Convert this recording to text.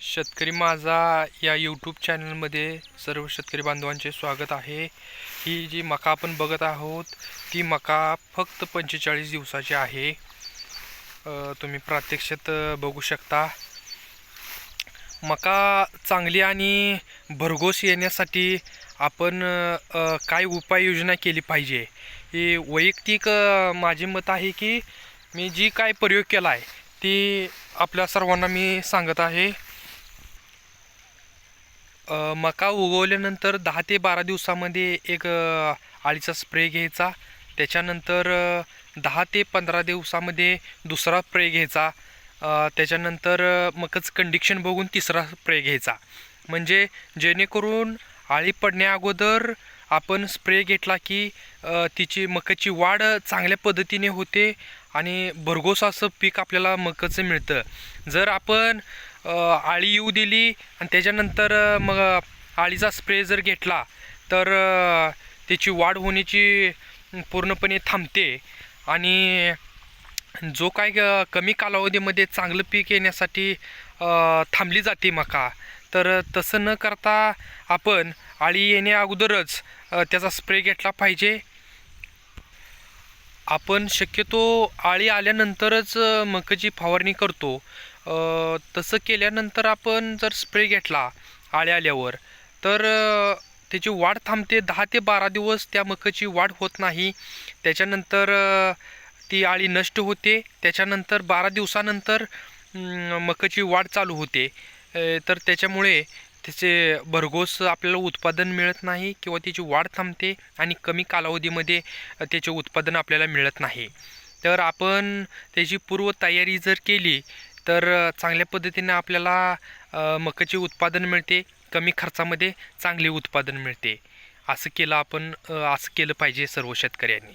शेतकरी माझा या यूट्यूब चॅनलमध्ये सर्व शेतकरी बांधवांचे स्वागत आहे. ही जी मका आपण बघत आहोत ती मका फक्त पंचेचाळीस दिवसाची आहे. तुम्ही प्रात्यक्षात बघू शकता. मका चांगली आणि भरघोस येण्यासाठी आपण काय उपाययोजना केली पाहिजे? ही वैयक्तिक माझे मत आहे की मी जी काय प्रयोग केला आहे ती आपल्या सर्वांना मी सांगत आहे. मका उगवल्यानंतर दहा ते बारा दिवसामध्ये एक आळीचा स्प्रे घ्यायचा. त्याच्यानंतर दहा ते पंधरा दिवसामध्ये दुसरा स्प्रे घ्यायचा. त्याच्यानंतर मगच मकच कंडिक्शन बघून तिसरा स्प्रे घ्यायचा. म्हणजे जेणेकरून आळी पडण्या अगोदर आपण स्प्रे घेतला की तिची मकाची वाढ चांगल्या पद्धतीने होते आणि भरघोस असं पीक आपल्याला मकाचं मिळतं. जर आपण आळी येऊ दिली आणि त्याच्यानंतर मग आळीचा स्प्रे जर घेतला तर त्याची वाढ होण्याची पूर्णपणे थांबते. आणि जो काय कमी कालावधीमध्ये चांगलं पीक येण्यासाठी थांबली जाते मका तर तसं न करता आपण आळी येण्या अगोदरच त्याचा स्प्रे घेतला पाहिजे. आपण शक्यतो आळी आल्यानंतरच मकाची फवारणी करतो. तसं केल्यानंतर आपण जर स्प्रे घेतला आळी आल्यावर तर त्याची वाढ थांबते. दहा ते बारा दिवस त्या मकाची वाढ होत नाही. त्याच्यानंतर ती आळी नष्ट होते. त्याच्यानंतर बारा दिवसानंतर अं, मकाची वाढ चालू होते. तर त्याच्यामुळे त्याचे भरघोस आपल्याला उत्पादन मिळत नाही किंवा त्याची वाढ थांबते आणि कमी कालावधीमध्ये त्याचे उत्पादन आपल्याला मिळत नाही. तर आपण त्याची पूर्वतयारी जर केली तर चांगल्या पद्धतीने आपल्याला मकाचे उत्पादन मिळते कमी खर्चामध्ये चांगले उत्पादन मिळते. असं केलं आपण असं केलं पाहिजे सर्व शेतकऱ्यांनी.